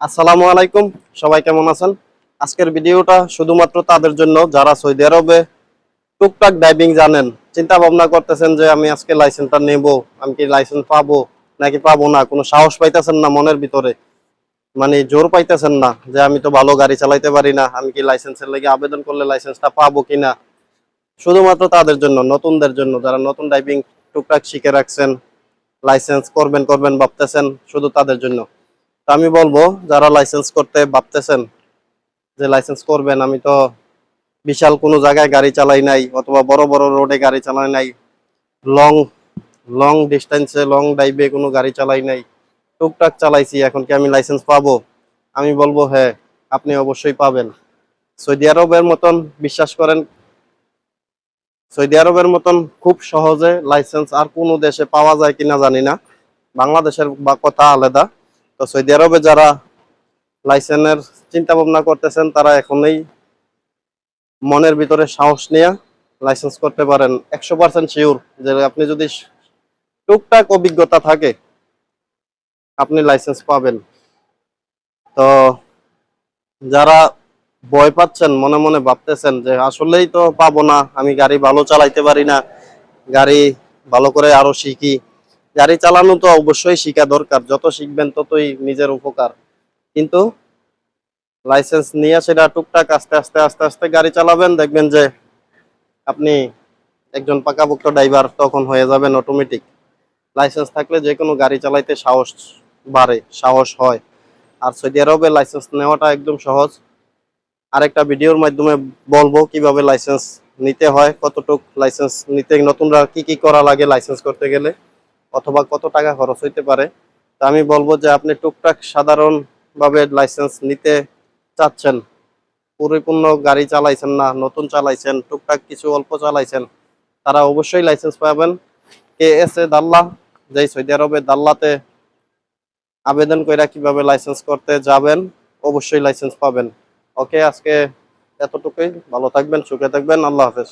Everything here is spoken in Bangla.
আসসালামু আলাইকুম, সবাই কেমন আছেন? আজকের ভিডিওটা শুধুমাত্র তাদের জন্য, যারা সৌদি আরবে টুকটাক ড্রাইভিং জানেন চিন্তা ভাবনা করতেছেন যে আমি আজকে লাইসেন্সটা নেব, আমি কি লাইসেন্স পাবো, নাকি পাবো না, কোনো সাহস পাইতেছেন না মনের ভিতরে? মানে জোর পাইতেছেন না যে আমি তো ভালো গাড়ি চালাইতে পারি না, আমি কি লাইসেন্সের লেগে আবেদন করলে লাইসেন্সটা পাবো কিনা? শুধুমাত্র তাদের জন্য, নতুনদের জন্য, যারা নতুন ড্রাইভিং টুকটাক শিখে রাখছেন লাইসেন্স করবেন করবেন, ভাবতেছেন, শুধু তাদের জন্য। তো আমি বলব, যারা লাইসেন্স করতে ভাবতেছেন যে লাইসেন্স করবেন, আমি তো বিশাল কোনো জায়গায় গাড়ি চালাই নাই, অথবা বড় বড় রোডে গাড়ি চালাই নাই লং লং ডিস্টেন্সে লং ড্রাইভে কোনো গাড়ি চালাই নাই, টুকটাক চালাইছি, এখন কি আমি লাইসেন্স পাবো? আমি বলব হ্যাঁ আপনি অবশ্যই পাবেন। সৌদি আরবের মতন, বিশ্বাস করেন, সৌদি আরবের মতন খুব সহজে লাইসেন্স আর কোনো দেশে পাওয়া যায় কিনা জানি না, বাংলাদেশের বা কথা আলাদা। তো সৌদি আরবে যারা লাইসেন্সের চিন্তা ভাবনা করতেছেন, তারা এখনই মনের ভিতরে সাহস নিয়ে লাইসেন্স করতে পারেন। একশো পার্সেন্ট শিওর যে আপনি যদি টুকটাক অভিজ্ঞতা থাকে, আপনি লাইসেন্স পাবেন। তো যারা ভয় পাচ্ছেন, মনে মনে ভাবতেছেন যে আসলেই তো পাবো না, আমি গাড়ি ভালো চালাইতে পারি না, গাড়ি ভালো করে আরও শিখি গাড়ি চালানো তো অবশ্যই শিখা দরকার, যত শিখবেন ততই নিজের উপকার। কিন্তু লাইসেন্স নিয়ে সেটা টুকটাক আস্তে আস্তে আস্তে আস্তে গাড়ি চালাবেন, দেখবেন যে আপনি একজন পাকাপোক্ত ড্রাইভার তখন হয়ে যাবেন অটোমেটিক লাইসেন্স থাকলে যে কোনো গাড়ি চালাইতে সাহস বাড়ে, সাহস হয়। আর সৌদি আরবে লাইসেন্স নেওয়াটা একদম সহজ। আরেকটা ভিডিওর মাধ্যমে বলব কীভাবে লাইসেন্স নিতে হয়, কতটুক লাইসেন্স নিতে, নতুনরা কি কি করা লাগে লাইসেন্স করতে গেলে। অথবা কত টাকা খরচ হইতে পারে, তা আমি বলব যে আপনি টুকটাক সাধারণভাবে লাইসেন্স নিতে চাচ্ছেন। পরিপূর্ণ গাড়ি চালাইছেন না, নতুন চালাইছেন, টুকটাক কিছু অল্প চালাইছেন, তারা অবশ্যই লাইসেন্স পাবেন। কে এস এ দাল্লা, যেই সৌদি আরবে দাল্লাতে আবেদন কইরা কীভাবে লাইসেন্স করতে যাবেন, অবশ্যই লাইসেন্স পাবেন। ওকে, আজকে এতটুকুই। ভালো থাকবেন, সুখে থাকবেন। আল্লাহ হাফেজ।